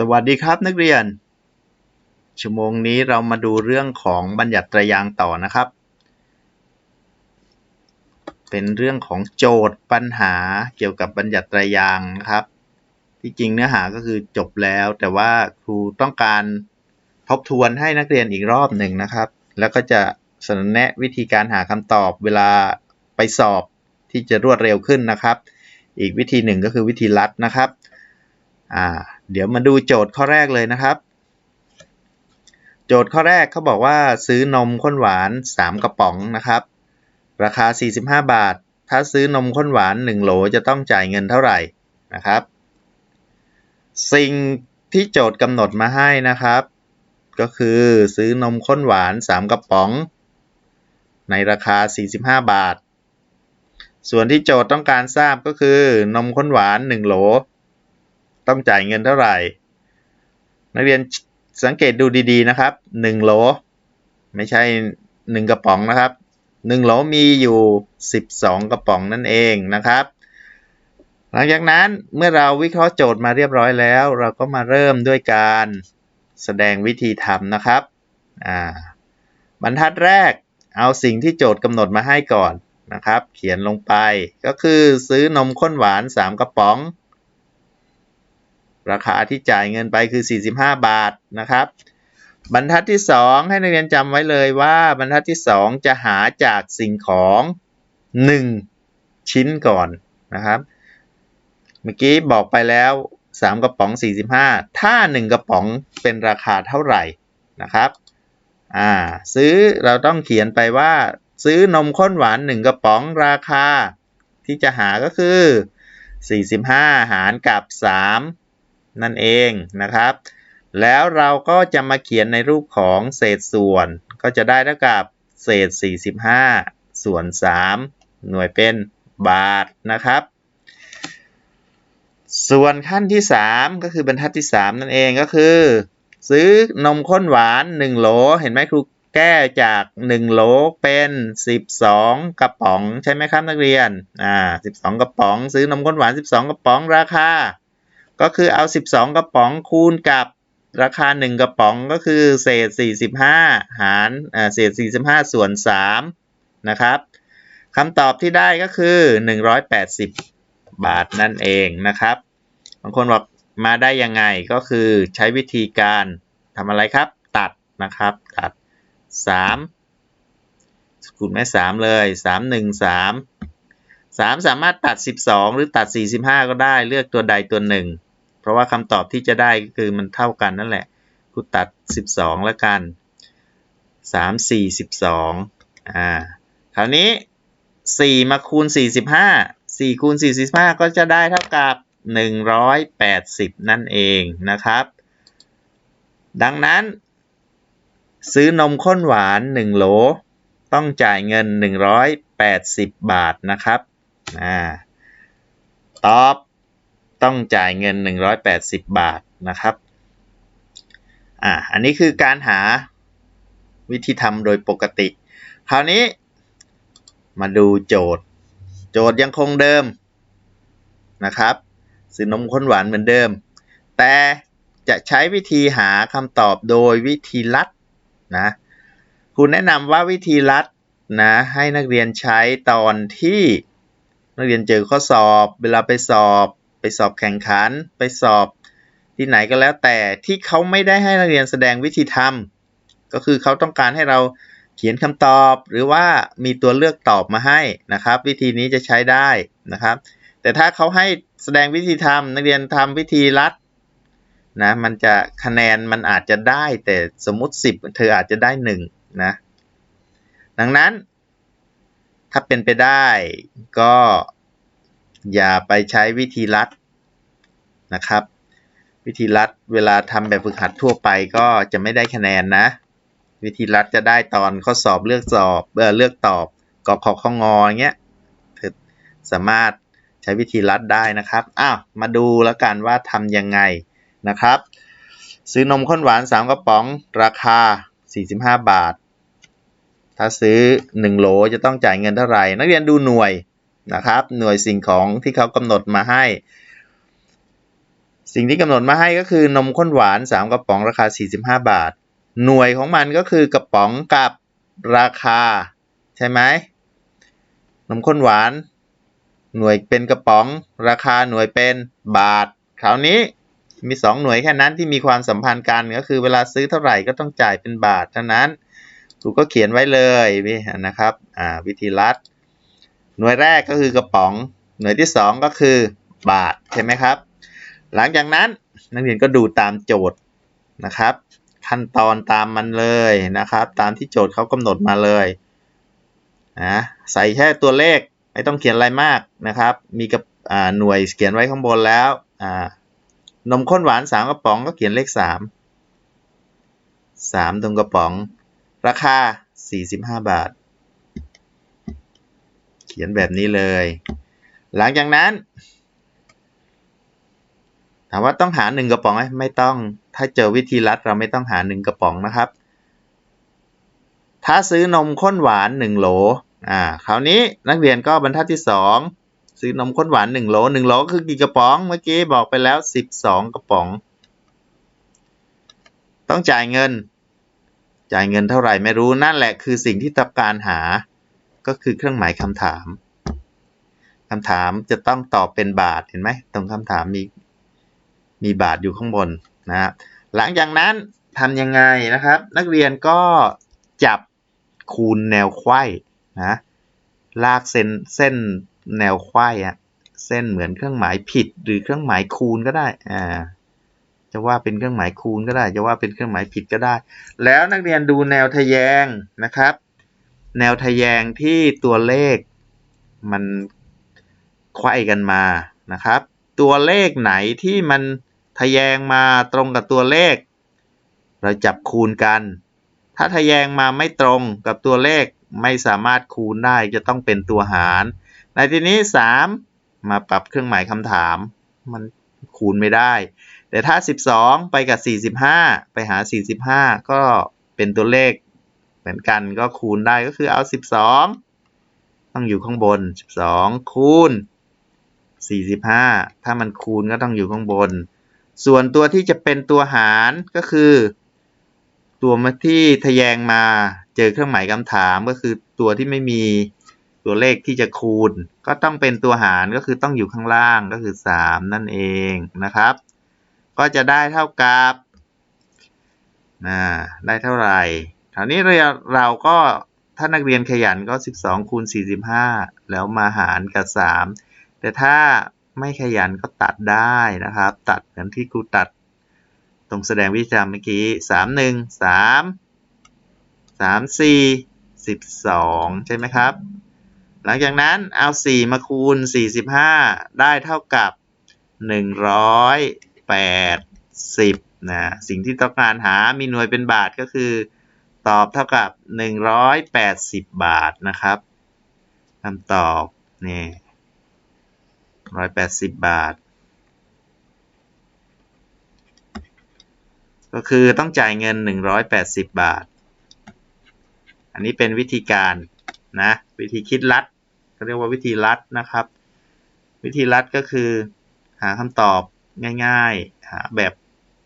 สวัสดีครับนักเรียน ชั่วโมงนี้เรามาดูเรื่องของบัญญัติตรยางต่อนะครับ เป็นเรื่องของโจทย์ปัญหาเกี่ยวกับบัญญัติตรยางค์นะครับ ที่จริงเนื้อหาก็คือจบแล้ว แต่ว่าครูต้องการทบทวนให้นักเรียนอีกรอบหนึ่งนะครับ แล้วก็จะเสนอแนะวิธีการหาคำตอบเวลาไปสอบที่จะรวดเร็วขึ้นนะครับ อีกวิธีหนึ่งก็คือวิธีลัดนะครับอ่า เดี๋ยวมาดูโจทย์ข้อแรกเลยนะครับ โจทย์ข้อแรกเขาบอกว่าซื้อนมข้นหวาน 3 กระป๋องนะครับ ราคา 45 บาท ถ้าซื้อนมข้นหวาน 1 โหลจะต้องจ่ายเงินเท่าไหร่นะครับ สิ่งที่โจทย์กำหนดมาให้นะครับ ก็คือซื้อนมข้นหวาน 3 กระป๋อง ในราคา 45 บาท ส่วนที่โจทย์ต้องการทราบก็คือนมข้นหวาน 1 โหล ต้องจ่ายเงินเท่าไหร่ นักเรียนสังเกตดูดีๆนะครับ1โหลไม่ใช่ 1 กระป๋องนะครับ1โหลมีอยู่ 12 กระป๋องนั่นเองนะครับ หลังจากนั้นเมื่อเราวิเคราะห์โจทย์มาเรียบร้อยแล้ว เราก็มาเริ่มด้วยการแสดงวิธีทำนะครับบรรทัดแรกเอาสิ่งที่โจทย์กำหนดมาให้ก่อนนะครับ เขียนลงไปก็คือซื้อนมข้นหวาน 3 กระป๋อง ราคาที่จ่ายเงินไปคือ 45 บาทนะครับ บรรทัดที่ 2 ให้นักเรียนจำไว้เลยว่าบรรทัดที่ 2 จะหาจากสิ่งของ 1 ชิ้นก่อนนะครับ เมื่อกี้บอกไปแล้ว 3 กระป๋อง 45 ถ้า 1 กระป๋องเป็นราคาเท่าไหร่นะครับอ่าซื้อเราต้องเขียนไปว่า ซื้อนมข้นหวาน 1 กระป๋องราคา ที่จะหาก็คือ 45 หารกับ 3 นั่นเองนะครับ แล้วเราก็จะมาเขียนในรูปของเศษส่วน ก็จะได้เท่ากับเศษ 45 ส่วน 3 หน่วยเป็นบาทนะครับ ส่วนขั้นที่ 3 ก็คือบรรทัดที่ 3 นั่นเองก็คือ ซื้อนมข้นหวาน 1 โหล เห็นไหมครูแก้จาก 1 โหลเป็น 12 กระป๋อง ใช่ไหมครับนักเรียน อ่า 12 กระป๋อง ซื้อนมข้นหวาน 12 กระป๋องราคา ก็คือเอา 12 กระป๋องคูณกับราคา 1 กระป๋องก็คือเศษ 45 หารเศษ 45 ส่วน 3 นะครับคำตอบที่ได้ก็คือ 180 บาทนั่นเองนะครับ บางคนบอกมาได้ยังไงก็คือใช้วิธีการทำอะไรครับ ตัดนะครับ ตัด 3คูณแม่3เลย 3 1 3 3 สามารถตัด 12 หรือตัด 45 ก็ได้เลือกตัวใดตัวหนึ่ง ราะว่าคำตอบที่จะได้ก็คือมันเท่ากันนั่นแหละกูตัด 12 แล้วกัน 3 4 12อ่าคราวนี้ 4 มาคูณ 45 4คูณ45 ก็จะได้เท่ากับ 180 นั่นเองนะครับ ดังนั้น ซื้อนมข้นหวาน 1 โหล ต้องจ่ายเงิน 180 บาทนะครับอ่าตอบ ต้องจ่ายเงิน 180 บาทนะครับอ่าอันนี้คือการหาวิธีทำโดยปกติ คราวนี้มาดูโจทย์ โจทย์ยังคงเดิมนะครับซื้อนมข้นหวานเหมือนเดิม แต่จะใช้วิธีหาคำตอบโดยวิธีลัดนะคุณแนะนำว่าวิธีลัดนะให้นักเรียนใช้ตอนที่นักเรียนเจอข้อสอบ เวลาไปสอบ ไปสอบแข่งขัน ไปสอบที่ไหนก็แล้วแต่ที่เขาไม่ได้ให้นักเรียนแสดงวิธีทำก็คือเขาต้องการให้เราเขียนคำตอบ หรือว่ามีตัวเลือกตอบมาให้นะครับ วิธีนี้จะใช้ได้นะครับ แต่ถ้าเขาให้แสดงวิธีทำนักเรียนทำวิธีรัดนะมันจะคะแนนมันอาจจะได้แต่สมมติ 10 เธออาจจะได้1นะดังนั้น ถ้าเป็นไปได้ก็ อย่าไปใช้วิธีลัดนะครับ วิธีลัดเวลาทำแบบฝึกหัดทั่วไปก็จะไม่ได้คะแนนนะ วิธีลัดจะได้ตอนข้อสอบเลือกสอบเออเลือกตอบกขอข้องอเงี้ยสามารถใช้วิธีลัดได้นะครับอ้าวมาดูแล้วกันว่าทำยังไงนะครับ ซื้อนมข้นหวาน 3 กระป๋องราคา 45 บาท ถ้าซื้อ 1 โหลจะต้องจ่ายเงินเท่าไหร่ นักเรียนดูหน่วย นะครับ หน่วยสิ่งของที่เขากำหนดมาให้ สิ่งที่กำหนดมาให้ก็คือนมข้นหวาน 3 กระป๋องราคา 45 บาท หน่วยของมันก็คือกระป๋องกับราคา ใช่ไหมนมข้นหวาน หน่วยเป็นกระป๋อง ราคาหน่วยเป็นบาท คราวนี้มี 2 หน่วยแค่นั้นที่มีความสัมพันธ์กันก็คือเวลาซื้อเท่าไหร่ก็ต้องจ่ายเป็นบาทเท่านั้นครูก็เขียนไว้เลยนะครับวิธีรัด หน่วยแรกก็คือกระป๋อง หน่วยที่ 2 ก็คือบาทใช่ไหมครับ หลังจากนั้นนักเรียนก็ดูตามโจทย์นะครับ ขั้นตอนตามมันเลยนะครับ ตามที่โจทย์เขากำหนดมาเลยนะใส่แค่ตัวเลขไม่ต้องเขียนอะไรมากนะครับ มีกับหน่วยเขียนไว้ข้างบนแล้วนมข้นหวาน3กระป๋องก็เขียนเลข 3 3ตรงกระป๋อง ราคา 45 บาท เขียนแบบนี้เลย หลังจากนั้น ถามว่าต้องหาหนึ่งกระป๋องไหมไม่ต้อง ถ้าเจอวิธีรัดเราไม่ต้องหาหนึ่งกระป๋องนะครับ ถ้าซื้อนมข้นหวานหนึ่งโหล อ่า คราวนี้นักเรียนก็บรรทัดที่สองซื้อนมข้นหวานหนึ่งโหลหนึ่งโหลคือกี่กระป๋อง เมื่อกี้บอกไปแล้วสิบสองกระป๋อง ต้องจ่ายเงิน จ่ายเงินเท่าไหร่ไม่รู้นั่นแหละคือสิ่งที่ต้องการหา ก็คือเครื่องหมายคำถามคำถามจะต้องตอบเป็นบาทเห็นไหมตรงคำถามมีมีบาทอยู่ข้างบนนะหลังจากนั้นทำยังไงนะครับ นักเรียนก็จับคูณแนวไขว้นะลากเส้นเส้นแนวไขว้อะเส้นเหมือนเครื่องหมายผิดหรือเครื่องหมายคูณก็ได้อ่าจะว่าเป็นเครื่องหมายคูณก็ได้ จะว่าเป็นเครื่องหมายผิดก็ได้ แล้วนักเรียนดูแนวทะแยงนะครับ แนวทะแยงที่ตัวเลขมันไขว้กันมานะครับ ตัวเลขไหนที่มันทะแยงมาตรงกับตัวเลข เราจับคูณกัน ถ้าทะแยงมาไม่ตรงกับตัวเลขไม่สามารถคูณได้จะต้องเป็นตัวหาร ในที่นี้ 3 มาปรับเครื่องหมายคำถาม มันคูณไม่ได้ แต่ถ้า 12 ไปกับ 45 ไปหา 45 ก็เป็นตัวเลข มือนกันก็คูณได้ก็คือเอา12ต้องอยู่ข้างบน12คูณ45ถ้ามันคูณก็ต้องอยู่ข้างบน ส่วนตัวที่จะเป็นตัวหารก็คือ ตัวมาที่ทะแยงมาเจอเครื่องหมายคำถามก็คือตัวที่ไม่มีตัวเลขที่จะคูณ ก็ต้องเป็นตัวหารก็คือต้องอยู่ข้างล่างก็คือ 3 นั่นเองนะครับ ก็จะได้เท่ากับได้เท่าไหร่ ราวนี้เราก็ถ้านักเรียนขยันก็ 12คูณ45 แล้วมาหารกับ 3 แต่ถ้าไม่ขยันก็ตัดได้นะครับ ตัดเหมือนที่ครูตัด ตรงแสดงวิชารเมื่อกี้สามหนึ่งสามสามสี่สิบสองใช่ไหมครับ หลังจากนั้นเอาสี่มาคูณสี่สิบห้าได้เท่ากับหนึ่งร้อยแปดสิบนะสิ่งที่ต้องการหามีหน่วยเป็นบาทก็คือ ตอบเท่ากับหนึ่งร้อยแปดสิบาทนะครับคำตอบนี่ร้อยแปดสิบาท ก็คือต้องจ่ายเงินหนึ่งร้อยแปดสิบบาท อันนี้เป็นวิธีการนะวิธีคิดลัดเขาเรียกว่าวิธีลัดนะครับ วิธีลัดก็คือ หาคำตอบง่ายๆ หาแบบ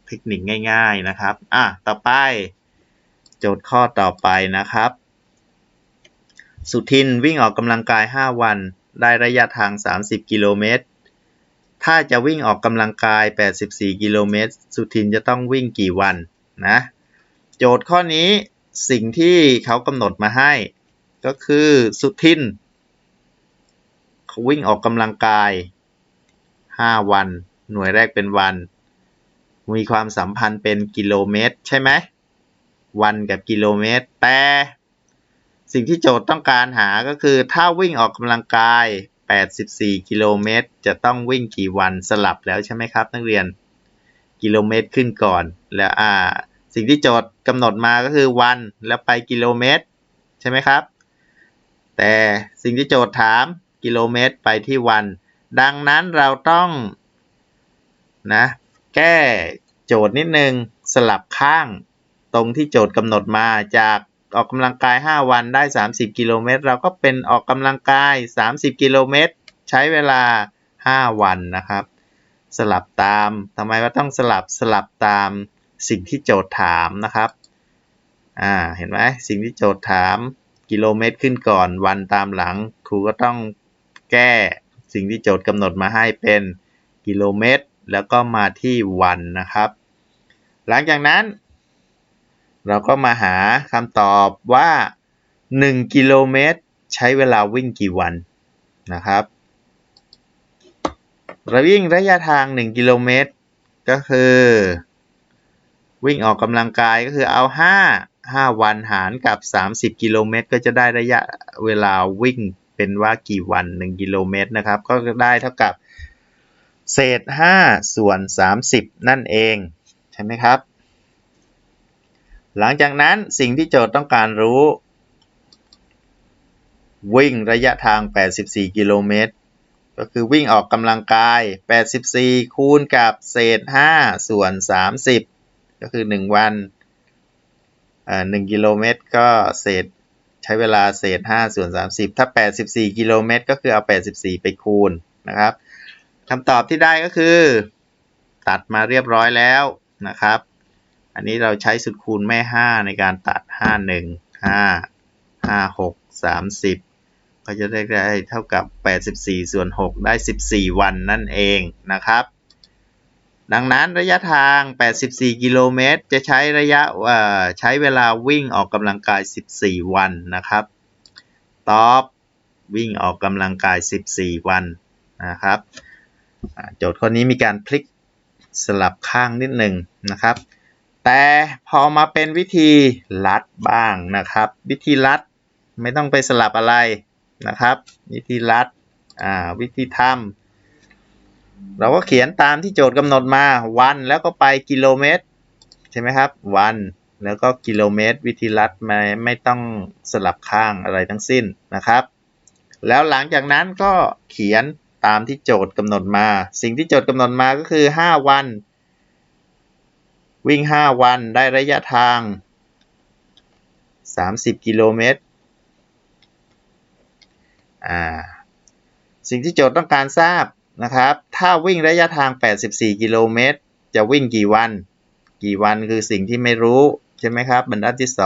เทคนิคง่าย ๆนะครับ อะ ต่อไป โจทย์ข้อต่อไปนะครับ สุทินวิ่งออกกำลังกาย 5 วัน ได้ระยะทาง 30 กิโลเมตร ถ้าจะวิ่งออกกำลังกาย 84 กิโลเมตร สุทินจะต้องวิ่งกี่วันนะ โจทย์ข้อนี้สิ่งที่เขากำหนดมาให้ ก็คือสุทินเขาวิ่งออกกำลังกาย 5 วัน หน่วยแรกเป็นวัน มีความสัมพันธ์เป็นกิโลเมตร ใช่ไหม วันกับกิโลเมตร แต่สิ่งที่โจทย์ต้องการหาก็คือ ถ้าวิ่งออกกำลังกาย 84 กิโลเมตร จะต้องวิ่งกี่วันสลับแล้วใช่ไหมครับ นักเรียน กิโลเมตรขึ้นก่อน แล้วอ่า สิ่งที่โจทย์กำหนดมาก็คือวันแล้วไปกิโลเมตร ใช่ไหมครับ แต่สิ่งที่โจทย์ถามกิโลเมตรไปที่วัน ดังนั้นเราต้องนะแก้โจทย์นิดนึงสลับข้าง ตรงที่โจทย์กำหนดมาจากออกกำลังกาย 5 วันได้ 30 กิโลเมตร เราก็เป็นออกกำลังกาย 30 กิโลเมตร ใช้เวลา 5 วันนะครับ สลับตามทำไมว่าต้องสลับสลับตามสิ่งที่โจทย์ถามนะครับ อ่า เห็นไหมสิ่งที่โจทย์ถามกิโลเมตรขึ้นก่อน วันตามหลัง ครูก็ต้องแก้สิ่งที่โจทย์กำหนดมาให้เป็นกิโลเมตร แล้วก็มาที่วันนะครับ หลังจากนั้น เราก็มาหาคำตอบว่า 1 กิโลเมตร ใช้เวลาวิ่งกี่วันนะครับเราวิ่งระยะทาง 1 กิโลเมตร ก็คือ วิ่งออกกำลังกายก็คือเอา 5 5 วันหารกับ 30 กิโลเมตร ก็จะได้ระยะเวลาวิ่งเป็นว่ากี่วัน 1 กิโลเมตรนะครับ ก็ได้เท่ากับ เศษ 5 ส่วน 30 นั่นเอง ใช่ไหมครับ หลังจากนั้นสิ่งที่โจทย์ต้องการรู้ วิ่งระยะทาง 84 กิโลเมตร ก็คือวิ่งออกกำลังกาย 84 คูณกับเศษ 5 ส่วน 30 ก็คือ 1 วันอ่า1กิโลเมตรก็เศษใช้เวลาเศษ 5 ส่วน 30 ถ้า 84 กิโลเมตรก็คือเอา 84 ไปคูณนะครับคำตอบที่ได้ก็คือ ตัดมาเรียบร้อยแล้วนะครับ อันนี้เราใช้สุดคูณแม่ 5 ในการตัด 5 1 5 5 6 30 ก็จะได้ได้เท่ากับ 84 ส่วน 6 ได้ 14 วันนั่นเองนะครับ ดังนั้นระยะทาง 84 กิโลเมตร จะใช้ระยะใช้เวลาวิ่งออกกำลังกาย 14 วันนะครับ ตอบวิ่งออกกำลังกาย 14 วันนะครับ โจทย์ข้อนี้มีการพลิกสลับข้างนิดหนึ่งนะครับ แต่พอมาเป็นวิธีลัดบ้างนะครับ วิธีลัดไม่ต้องไปสลับอะไรนะครับ วิธีลัดวิธีทำเราก็เขียนตามที่โจทย์กำหนดมาวันแล้วก็ไปกิโลเมตรใช่ไหมครับ วันแล้วก็กิโลเมตร วิธีรัดไม่ไม่ต้องสลับข้างอะไรทั้งสิ้นนะครับ แล้วหลังจากนั้นก็เขียนตามที่โจทย์กำหนดมา สิ่งที่โจทย์กำหนดมาก็คือ 5 วัน วิ่ง 5 วันได้ระยะทาง 30 กิโลเมตรอ่าสิ่งที่โจทย์ต้องการทราบนะครับ ถ้าวิ่งระยะทาง 84 กิโลเมตร จะวิ่งกี่วัน กี่วันคือสิ่งที่ไม่รู้ใช่ไหมครับ บรรทัดที่ 2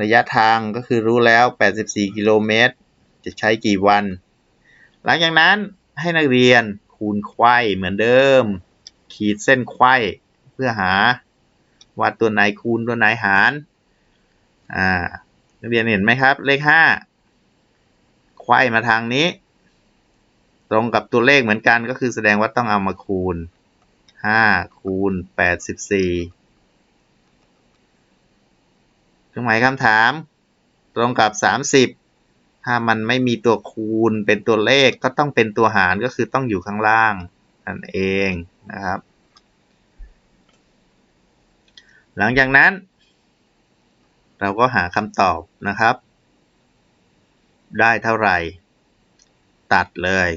ระยะทางก็คือรู้แล้ว 84 กิโลเมตร จะใช้กี่วัน หลังจากนั้นให้นักเรียนคูณไข้เหมือนเดิม ขีดเส้นไขว้เพื่อหาว่าตัวไหนคูณตัวไหนหาร อ่านักเรียนเห็นไหมครับ เลข5ไขว้มาทางนี้ ตรงกับตัวเลขเหมือนกันก็คือแสดงว่าต้องเอามาคูณ5คูณ84เครื่องหมายคำถาม ตรงกับ30ถ้ามันไม่มีตัวคูณเป็นตัวเลขก็ต้องเป็นตัวหารก็คือต้องอยู่ข้างล่างนั่นเองนะครับ หลังจากนั้น เราก็หาคำตอบนะครับ ได้เท่าไหร่ ตัดเลย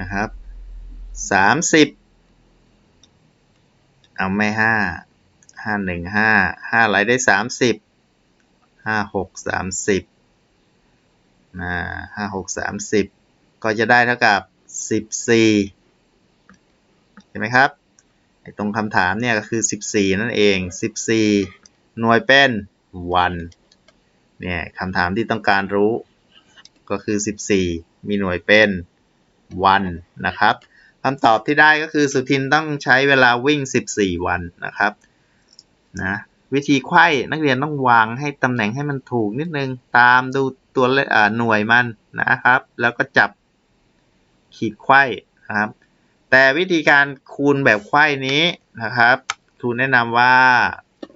นะครับสามสิบเอาไม่ห้าห้าหนึ่งห้าห้าไรได้สามสิบห้าหกสามสิบนะห้าหกสามสิบก็จะได้เท่ากับสิบสี่เห็นไหมครับ ตรงคำถามเนี่ยก็คือสิบสี่นั่นเองสิบสี่หน่วยเป็นวันเนี่ยคำถามที่ต้องการรู้ก็คือสิบสี่มีหน่วยเป็นวันนะครับคำตอบที่ได้ก็คือสุทินต้องใช้เวลาวิ่ง 14 วันนะครับนะวิธีไข้นักเรียนต้องวางให้ตำแหน่งให้มันถูกนิดนึง ตามดูตัวหน่วยมันนะครับ แล้วก็จับขีดไข้นะครับ แต่วิธีการคูณแบบไข้นี้นะครับครูแนะนำว่า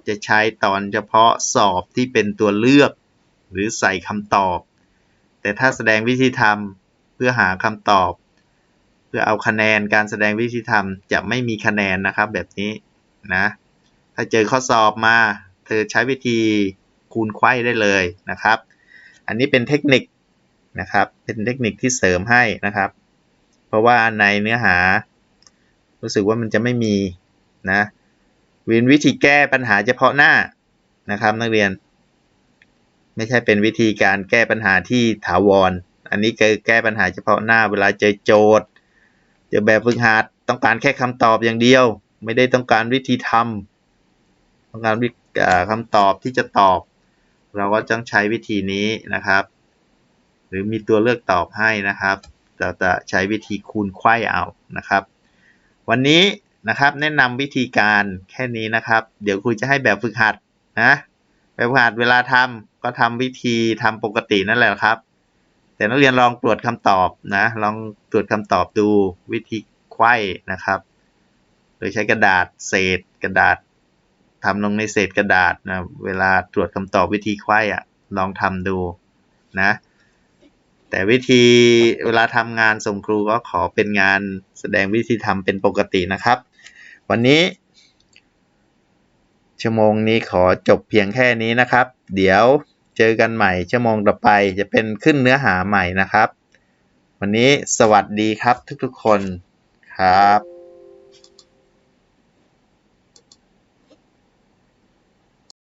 จะใช้ตอนเฉพาะสอบที่เป็นตัวเลือก หรือใส่คำตอบ แต่ถ้าแสดงวิธีทำเพื่อหาคำตอบ เพื่อเอาคะแนนการแสดงวิธีทำจะไม่มีคะแนนนะครับแบบนี้นะถ้าเจอข้อสอบมา เธอใช้วิธีคูณไข้ได้เลยนะครับ อันนี้เป็นเทคนิคนะครับเป็นเทคนิคที่เสริมให้นะครับ เพราะว่าในเนื้อหา รู้สึกว่ามันจะไม่มีนะวินวิธีแก้ปัญหาเฉพาะหน้านะครับนักเรียน ไม่ใช่เป็นวิธีการแก้ปัญหาที่ถาวร อันนี้คือแก้ปัญหาเฉพาะหน้า เวลาเจอโจทย์เจอแบบฝึกหัดต้องการแค่คำตอบอย่างเดียว ไม่ได้ต้องการวิธีทำต้องการวิเอ่อคำตอบที่จะตอบ เราก็ต้องใช้วิธีนี้นะครับ หรือมีตัวเลือกตอบให้นะครับ เราจะใช้วิธีคูณไขว้เอานะครับ วันนี้นะครับแนะนำวิธีการแค่นี้นะครับ เดี๋ยวครูจะให้แบบฝึกหัดนะแบบฝึกหัดเวลาทำก็ทำวิธีทำปกตินั่นแหละครับ แต่นักเรียนลองตรวจคำตอบนะลองตรวจคำตอบดูวิธีไขว้นะครับ โดยใช้กระดาษเศษกระดาษทำลงในเศษกระดาษนะเวลาตรวจคำตอบวิธีไขว้อะลองทำดูนะ แต่วิธีเวลาทำงานส่งครูก็ขอเป็นงานแสดงวิธีทำเป็นปกตินะครับ วันนี้ ชั่วโมงนี้ขอจบเพียงแค่นี้นะครับ เดี๋ยวเจอกันใหม่ ชั่วโมงต่อไปจะเป็นขึ้นเนื้อหาใหม่นะครับ วันนี้สวัสดีครับทุกๆคนครับ